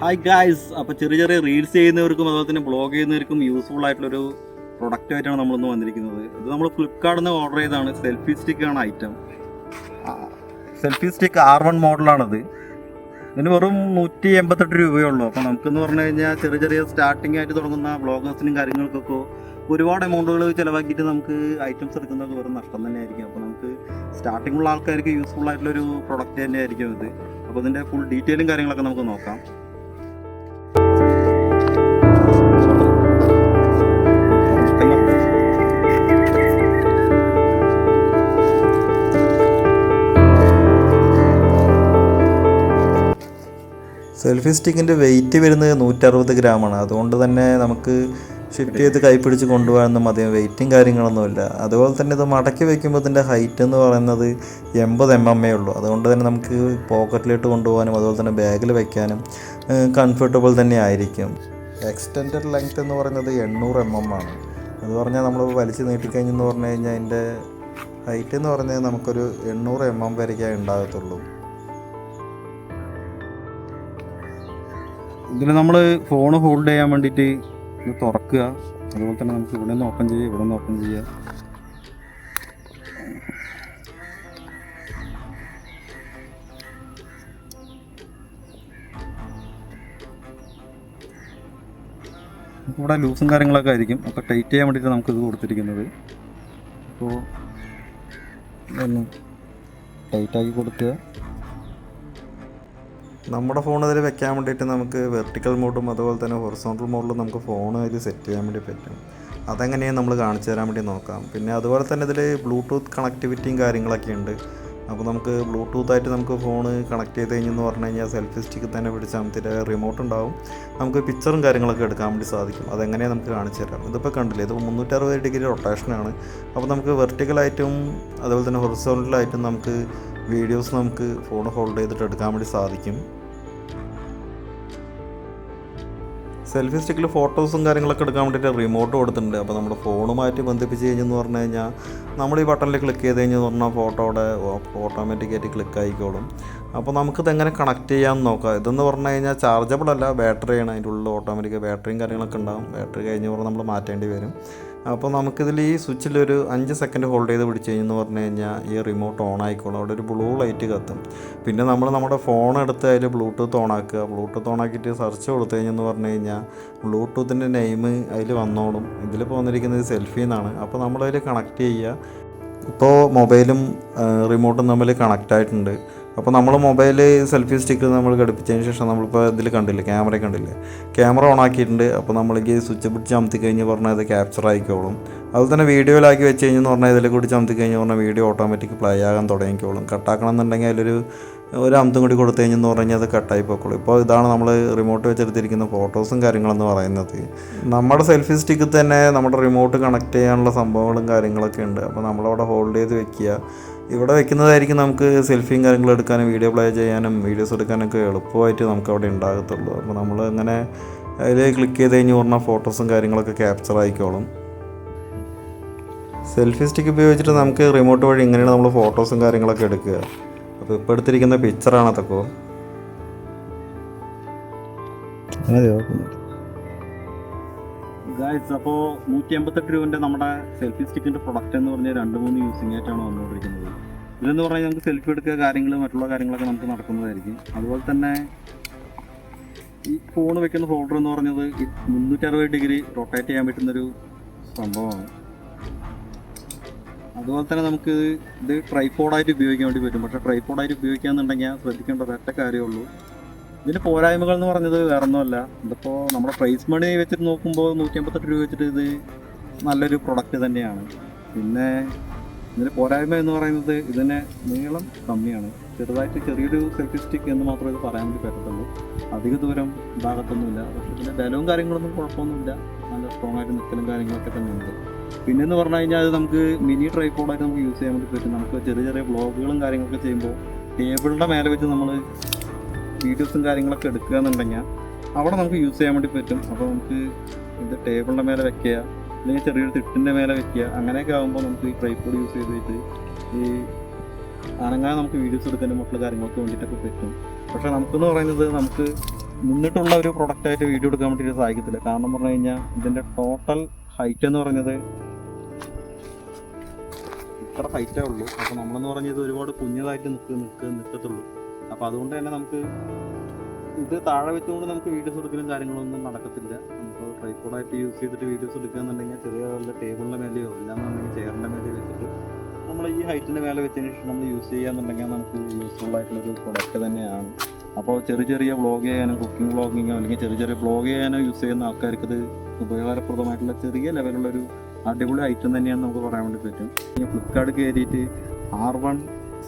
Hi guys അപ്പോൾ ചെറിയ ചെറിയ റീൽസ് ചെയ്യുന്നവർക്കും അതുപോലെ തന്നെ ബ്ലോഗ് ചെയ്യുന്നവർക്കും യൂസ്ഫുൾ ആയിട്ടുള്ളൊരു പ്രൊഡക്റ്റ് ആയിട്ടാണ് നമ്മളിന്ന് വന്നിരിക്കുന്നത്. ഇത് നമ്മൾ ഫ്ലിപ്കാർട്ടിൽ നിന്ന് ഓർഡർ ചെയ്താണ് selfie സ്റ്റിക്കാണ് item selfie stick R one മോഡലാണത് ഇതിന് വെറും നൂറ്റി എൺപത്തെട്ട് രൂപയേ ഉള്ളൂ. അപ്പോൾ നമുക്കെന്ന് പറഞ്ഞു കഴിഞ്ഞാൽ ചെറിയ ചെറിയ സ്റ്റാർട്ടിംഗ് ആയിട്ട് തുടങ്ങുന്ന ബ്ലോഗേഴ്സിനും കാര്യങ്ങൾക്കൊക്കെ ഒരുപാട് എമൗണ്ടുകൾ ചിലവാക്കിയിട്ട് നമുക്ക് ഐറ്റംസ് എടുക്കുന്നത് വെറും നഷ്ടം തന്നെ ആയിരിക്കും അപ്പോൾ നമുക്ക് സ്റ്റാർട്ടിംഗ് ഉള്ള ആൾക്കാർക്ക് യൂസ്ഫുൾ ആയിട്ടുള്ളൊരു പ്രൊഡക്റ്റ് തന്നെയായിരിക്കും ഇത്. അപ്പോൾ ഇതിന്റെ ഫുൾ ഡീറ്റെയിലും കാര്യങ്ങളൊക്കെ നമുക്ക് നോക്കാം. സെൽഫി സ്റ്റിക്കിന്റെ വെയിറ്റ് വരുന്നത് നൂറ്ററുപത് ഗ്രാമാണ്. അതുകൊണ്ട് തന്നെ നമുക്ക് ഷിഫ്റ്റ് ചെയ്ത് കൈപ്പിടിച്ച് കൊണ്ടുപോകാനൊന്നും അധികം വെയിറ്റും കാര്യങ്ങളൊന്നുമില്ല അതുപോലെ തന്നെ ഇത് മടക്കി വയ്ക്കുമ്പോൾ ഇതിന്റെ ഹൈറ്റ് എന്ന് പറയുന്നത് എൺപത് എം എം എ ഉള്ളൂ. അതുകൊണ്ട് തന്നെ നമുക്ക് പോക്കറ്റിലിട്ട് കൊണ്ടുപോകാനും അതുപോലെ തന്നെ ബാഗിൽ വയ്ക്കാനും കംഫർട്ടബിൾ തന്നെ ആയിരിക്കും. എക്സ്റ്റൻഡഡ് ലെങ്ത് എന്ന് പറയുന്നത് എണ്ണൂറ് എം എം ആണ്. അത് പറഞ്ഞാൽ നമ്മൾ വലിച്ച് നീട്ടിക്കഴിഞ്ഞെന്ന് പറഞ്ഞു കഴിഞ്ഞാൽ അതിന്റെ ഹൈറ്റ് എന്ന് പറഞ്ഞാൽ നമുക്കൊരു എണ്ണൂറ് എം എം വരയ്ക്കേ ഉണ്ടാകത്തുള്ളൂ. ഇതിൽ നമ്മൾ ഫോൺ ഹോൾഡ് ചെയ്യാൻ വേണ്ടിയിട്ട് ഇത് തുറക്കുക. അതുപോലെ തന്നെ നമുക്ക് ഇവിടെ നിന്ന് ഓപ്പൺ ചെയ്യുക ഇവിടെ നിന്ന് ഓപ്പൺ ചെയ്യുക ഇവിടെ ലൂസും കാര്യങ്ങളൊക്കെ ആയിരിക്കും. അപ്പോൾ ടൈറ്റ് ചെയ്യാൻ വേണ്ടിയിട്ട് നമുക്കിത് കൊടുത്തിരിക്കുന്നത്. അപ്പോൾ ഒന്ന് ടൈറ്റാക്കി കൊടുക്കുക. നമ്മുടെ ഫോൺ അതിൽ വെക്കാൻ വേണ്ടിയിട്ട് നമുക്ക് വെർട്ടിക്കൽ മോഡും അതുപോലെ തന്നെ ഹൊറിസോണ്ടൽ മോഡിലും നമുക്ക് ഫോൺ അതിൽ സെറ്റ് ചെയ്യാൻ വേണ്ടി പറ്റും. അതെങ്ങനെയാണ് നമ്മൾ കാണിച്ചു തരാൻ വേണ്ടി നോക്കാം. പിന്നെ അതുപോലെ തന്നെ ഇതിൽ ബ്ലൂടൂത്ത് കണക്ടിവിറ്റിയും കാര്യങ്ങളൊക്കെ ഉണ്ട്. അപ്പോൾ നമുക്ക് ബ്ലൂടൂത്ത് ആയിട്ട് നമുക്ക് ഫോൺ കണക്ട് ചെയ്ത് കഴിഞ്ഞെന്ന് പറഞ്ഞു കഴിഞ്ഞാൽ സെൽഫി സ്റ്റിക്ക് തന്നെ പിടിച്ചാൽ മതി റിമോട്ട് ഉണ്ടാവും. നമുക്ക് പിക്ചറും കാര്യങ്ങളൊക്കെ എടുക്കാൻ വേണ്ടി സാധിക്കും. അതെങ്ങനെയാണ് നമുക്ക് കാണിച്ചു തരാം. ഇതിപ്പോൾ കണ്ടില്ലേ ഇത് മുന്നൂറ്ററുപത് ഡിഗ്രി റൊട്ടേഷനാണ് അപ്പോൾ നമുക്ക് വെർട്ടിക്കലായിട്ടും അതുപോലെ തന്നെ ഹൊറിസോണ്ടലായിട്ടും നമുക്ക് വീഡിയോസ് നമുക്ക് ഫോൺ ഹോൾഡ് ചെയ്തിട്ട് എടുക്കാൻ വേണ്ടി സാധിക്കും. സെൽഫി സ്റ്റിക്കിൽ ഫോട്ടോസും കാര്യങ്ങളൊക്കെ എടുക്കാൻ വേണ്ടിയിട്ട് റിമോട്ട് കൊടുത്തിട്ടുണ്ട്. അപ്പോൾ നമ്മുടെ ഫോണുമായിട്ട് ബന്ധിപ്പിച്ച് കഴിഞ്ഞെന്ന് പറഞ്ഞു കഴിഞ്ഞാൽ നമ്മൾ ഈ ബട്ടണിൽ ക്ലിക്ക് ചെയ്ത് കഴിഞ്ഞെന്ന് പറഞ്ഞാൽ ഫോട്ടോയുടെ ഓട്ടോമാറ്റിക്കായിട്ട് ക്ലിക്ക് ആയിക്കോളും. അപ്പോൾ നമുക്കിത് എങ്ങനെ കണക്ട് ചെയ്യാമെന്ന് നോക്കാം. ഇതെന്ന് പറഞ്ഞു കഴിഞ്ഞാൽ ചാർജബിൾ അല്ല ബാറ്ററിയാണ് അതിന്റെ ഉള്ളിൽ ഓട്ടോമാറ്റിക് ബാറ്ററിയും കാര്യങ്ങളൊക്കെ ഉണ്ടാകും ബാറ്ററി കഴിഞ്ഞ് പറഞ്ഞാൽ നമ്മൾ മാറ്റേണ്ടി വരും. അപ്പോൾ നമുക്കിതിൽ ഈ സ്വിച്ചിൽ ഒരു അഞ്ച് സെക്കൻഡ് ഹോൾഡ് ചെയ്ത് പിടിച്ച് കഴിഞ്ഞെന്ന് പറഞ്ഞു കഴിഞ്ഞാൽ ഈ റിമോട്ട് ഓൺ ആയിക്കോളും. അവിടെ ഒരു ബ്ലൂ ലൈറ്റ് കത്തും. പിന്നെ നമ്മൾ നമ്മുടെ ഫോൺ എടുത്ത് അതിൽ ബ്ലൂടൂത്ത് ഓൺ ആക്കുക. ബ്ലൂടൂത്ത് ഓൺ ആക്കിയിട്ട് സെർച്ച് കൊടുത്തു കഴിഞ്ഞെന്ന് പറഞ്ഞു കഴിഞ്ഞാൽ ബ്ലൂടൂത്തിന്റെ നെയിം അതിൽ വന്നോളും. ഇതിൽ വന്നിരിക്കുന്നത് സെൽഫി എന്നാണ്. അപ്പോൾ നമ്മളതിൽ കണക്ട് ചെയ്യുക. ഇപ്പോൾ മൊബൈലും റിമോട്ടും തമ്മിൽ കണക്റ്റ് ആയിട്ടുണ്ട്. അപ്പോൾ നമ്മൾ മൊബൈൽ സെൽഫി സ്റ്റിക്ക് നമ്മൾ ഘടിപ്പിച്ചതിന് ശേഷം നമ്മളിപ്പോൾ ഇതിൽ കണ്ടില്ല ക്യാമറ കണ്ടില്ല? ക്യാമറ ഓൺ ആക്കിയിട്ടുണ്ട്. അപ്പോൾ നമ്മൾക്ക് സ്വിച്ച് പിടിച്ച് അമത്തി കഴിഞ്ഞ് പറഞ്ഞാൽ ഇത് ക്യാപ്ചർ ആയിക്കോളും. അതുപോലെ തന്നെ വീഡിയോയിലാക്കി വെച്ച് കഴിഞ്ഞെന്ന് പറഞ്ഞാൽ ഇതിൽ കൂടി ചമത്തി കഴിഞ്ഞ് പറഞ്ഞാൽ വീഡിയോ ഓട്ടോമാറ്റിക് പ്ലേ ആകാൻ തുടങ്ങിക്കോളും. കട്ടാക്കണം എന്നുണ്ടെങ്കിൽ അതിലൊരു ഒരു അമത്തും കൂടി കൊടുത്തു കഴിഞ്ഞെന്ന് പറഞ്ഞാൽ അത് കട്ടായി പോയിക്കോളും ഇപ്പോൾ ഇതാണ് നമ്മൾ റിമോട്ട് വെച്ചെടുത്തിരിക്കുന്ന ഫോട്ടോസും കാര്യങ്ങളെന്ന് പറയുന്നത്. നമ്മുടെ സെൽഫി സ്റ്റിക്ക് തന്നെ നമ്മുടെ റിമോട്ട് കണക്ട് ചെയ്യാനുള്ള സംഭവങ്ങളും കാര്യങ്ങളൊക്കെ ഉണ്ട്. അപ്പോൾ നമ്മളവിടെ ഹോൾഡ് ചെയ്ത് വെക്കുക. ഇവിടെ വെക്കുന്നതായിരിക്കും നമുക്ക് സെൽഫിയും കാര്യങ്ങളും എടുക്കാനും വീഡിയോ പ്ലേ ചെയ്യാനും വീഡിയോസ് എടുക്കാനൊക്കെ എളുപ്പമായിട്ട് നമുക്ക് അവിടെ ഉണ്ടാകത്തുള്ളൂ. അപ്പോൾ നമ്മൾ അങ്ങനെ അതിൽ ക്ലിക്ക് ചെയ്ത് കഴിഞ്ഞ് പറഞ്ഞാൽ ഫോട്ടോസും കാര്യങ്ങളൊക്കെ ക്യാപ്ചർ ആയിക്കോളും. സെൽഫി സ്റ്റിക്ക് ഉപയോഗിച്ചിട്ട് നമുക്ക് റിമോട്ട് വഴി ഇങ്ങനെയാണ് നമ്മൾ ഫോട്ടോസും കാര്യങ്ങളൊക്കെ എടുക്കുക. അപ്പോൾ ഇപ്പോൾ എടുത്തിരിക്കുന്ന പിക്ചറാണ് അതൊക്കെ ഗായ്സ് അപ്പോൾ നൂറ്റി എൺപത്തെട്ട് രൂപന്റെ നമ്മുടെ സെൽഫി സ്റ്റിക്കിന്റെ പ്രൊഡക്റ്റ് എന്ന് പറഞ്ഞാൽ രണ്ട് മൂന്ന് യൂസിംഗ് ആയിട്ടാണ് വന്നുകൊണ്ടിരിക്കുന്നത്. ഇതെന്ന് പറഞ്ഞാൽ നമുക്ക് സെൽഫി എടുക്കുക കാര്യങ്ങൾ മറ്റുള്ള കാര്യങ്ങളൊക്കെ നമുക്ക് നടക്കുന്നതായിരിക്കും. അതുപോലെ തന്നെ ഈ ഫോൺ വെക്കുന്ന ഹോൾഡർ എന്ന് പറഞ്ഞത് മുന്നൂറ്ററുപത് ഡിഗ്രി റൊട്ടേറ്റ് ചെയ്യാൻ പറ്റുന്നൊരു സംഭവമാണ്. അതുപോലെ തന്നെ നമുക്ക് ഇത് ട്രൈപോഡായിട്ട് ഉപയോഗിക്കാൻ വേണ്ടി പറ്റും. പക്ഷേ ട്രൈപോഡായിട്ട് ഉപയോഗിക്കാന്നുണ്ടെങ്കിൽ ശ്രദ്ധിക്കേണ്ട ഒരൊറ്റ കാര്യമുള്ളൂ ഇതിന്റെ പോരായ്മകൾ എന്ന് പറഞ്ഞത് വേറെ ഒന്നുമല്ല ഇതിപ്പോ നമ്മുടെ പ്രൈസ് മണി വെച്ചിട്ട് നോക്കുമ്പോൾ നൂറ്റി അമ്പത്തെട്ട് രൂപ വെച്ചിട്ട് ഇത് നല്ലൊരു പ്രൊഡക്റ്റ് തന്നെയാണ്. പിന്നെ ഇതിന്റെ പോരായ്മ എന്ന് പറയുന്നത് ഇതിന് നീളം കമ്മിയാണ്. ചെറുതായിട്ട് ചെറിയൊരു സെൽഫി സ്റ്റിക്ക് എന്ന് മാത്രമേ ഇത് പറയാൻ വേണ്ടി പറ്റത്തുള്ളൂ. അധിക ദൂരം ഇതാകത്തൊന്നുമില്ല പക്ഷെ ഇതിന്റെ ബലവും കാര്യങ്ങളൊന്നും കുഴപ്പമൊന്നുമില്ല. നല്ല സ്ട്രോങ് ആയിട്ട് നിൽക്കലും കാര്യങ്ങളൊക്കെ തന്നെ ഉണ്ട് പിന്നെ എന്ന് പറഞ്ഞു കഴിഞ്ഞാൽ അത് നമുക്ക് മിനി ട്രൈപ്പോഡായിട്ട് നമുക്ക് യൂസ് ചെയ്യാൻ വേണ്ടി പറ്റും. നമുക്ക് ചെറിയ ചെറിയ ബ്ലോഗുകളും കാര്യങ്ങളൊക്കെ ചെയ്യുമ്പോൾ ടേബിളിന്റെ മേലെ വെച്ച് നമ്മൾ വീഡിയോസും കാര്യങ്ങളൊക്കെ എടുക്കുക എന്നുണ്ടെങ്കിൽ അവിടെ നമുക്ക് യൂസ് ചെയ്യാൻ വേണ്ടി പറ്റും. അപ്പോൾ നമുക്ക് ഇത് ടേബിളിന്റെ മേലെ വെക്കുക അല്ലെങ്കിൽ ചെറിയൊരു തിട്ടിന്റെ മേലെ വെക്കുക അങ്ങനെയൊക്കെ ആകുമ്പോൾ നമുക്ക് ഈ ട്രൈപ്പോഡ് യൂസ് ചെയ്തിട്ട് ഈ അനങ്ങാതെ നമുക്ക് വീഡിയോസ് എടുക്കാനും മറ്റുള്ള കാര്യങ്ങൾക്ക് വേണ്ടിയിട്ടൊക്കെ പറ്റും. പക്ഷേ നമുക്കെന്ന് പറയുന്നത് നമുക്ക് മുന്നിട്ടുള്ള ഒരു പ്രൊഡക്റ്റായിട്ട് വീഡിയോ എടുക്കാൻ വേണ്ടിയിട്ട് സാധിക്കത്തില്ല. കാരണം പറഞ്ഞു കഴിഞ്ഞാൽ ഇതിന്റെ ടോട്ടൽ ഹൈറ്റ് എന്ന് പറഞ്ഞത് ഇത്ര ഹൈറ്റേ ഉള്ളൂ. അപ്പോൾ നമ്മളെന്ന് പറഞ്ഞത് ഒരുപാട് കുഞ്ഞതായിട്ട് നിൽക്കുക നിൽക്കുക നിൽക്കത്തുള്ളൂ. അപ്പോൾ അതുകൊണ്ട് തന്നെ നമുക്ക് ഇത് താഴെ വെച്ചുകൊണ്ട് നമുക്ക് വീഡിയോസ് എടുക്കലും കാര്യങ്ങളൊന്നും നടക്കത്തില്ല. നമുക്ക് ട്രൈപ്പോഡായിട്ട് യൂസ് ചെയ്തിട്ട് വീഡിയോസ് എടുക്കുകയെന്നുണ്ടെങ്കിൽ ചെറിയ വല്ല ടേബിളിന്റെ മേലെയോ ഇല്ലാന്നുണ്ടെങ്കിൽ ചെയറിന്റെ മേലെയോ വെച്ചിട്ട് നമ്മൾ ഈ ഹൈറ്റിന്റെ മേലെ വെച്ചതിന് ശേഷം നമ്മൾ യൂസ് ചെയ്യാന്നുണ്ടെങ്കിൽ നമുക്ക് യൂസ്ഫുൾ ആയിട്ടുള്ളൊരു പ്രൊഡക്റ്റ് തന്നെയാണ്. അപ്പോൾ ചെറിയ ചെറിയ വ്ളോഗ് ചെയ്യാനോ കുക്കിംഗ് വ്ളോഗിങ്ങോ അല്ലെങ്കിൽ ചെറിയ ചെറിയ വ്ളോഗ് ചെയ്യാനോ യൂസ് ചെയ്യുന്ന ആൾക്കാർക്ക് ഇത് ഉപകാരപ്രദമായിട്ടുള്ള ചെറിയ ലെവലുള്ളൊരു അടിപൊളി ഐറ്റം തന്നെയാണ് നമുക്ക് പറയാൻ വേണ്ടി പറ്റും. ഫ്ലിപ്കാർട്ട് കയറിയിട്ട് ആർ വൺ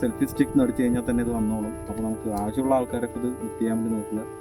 സെൽഫി സ്റ്റിക്ക് അടിച്ചു കഴിഞ്ഞാൽ തന്നെ ഇത് വന്നോളും. അപ്പോൾ നമുക്ക് ആവശ്യമുള്ള ആൾക്കാരൊക്കെ ഇത് ബുക്ക് ചെയ്യാൻ വേണ്ടി നോക്കുക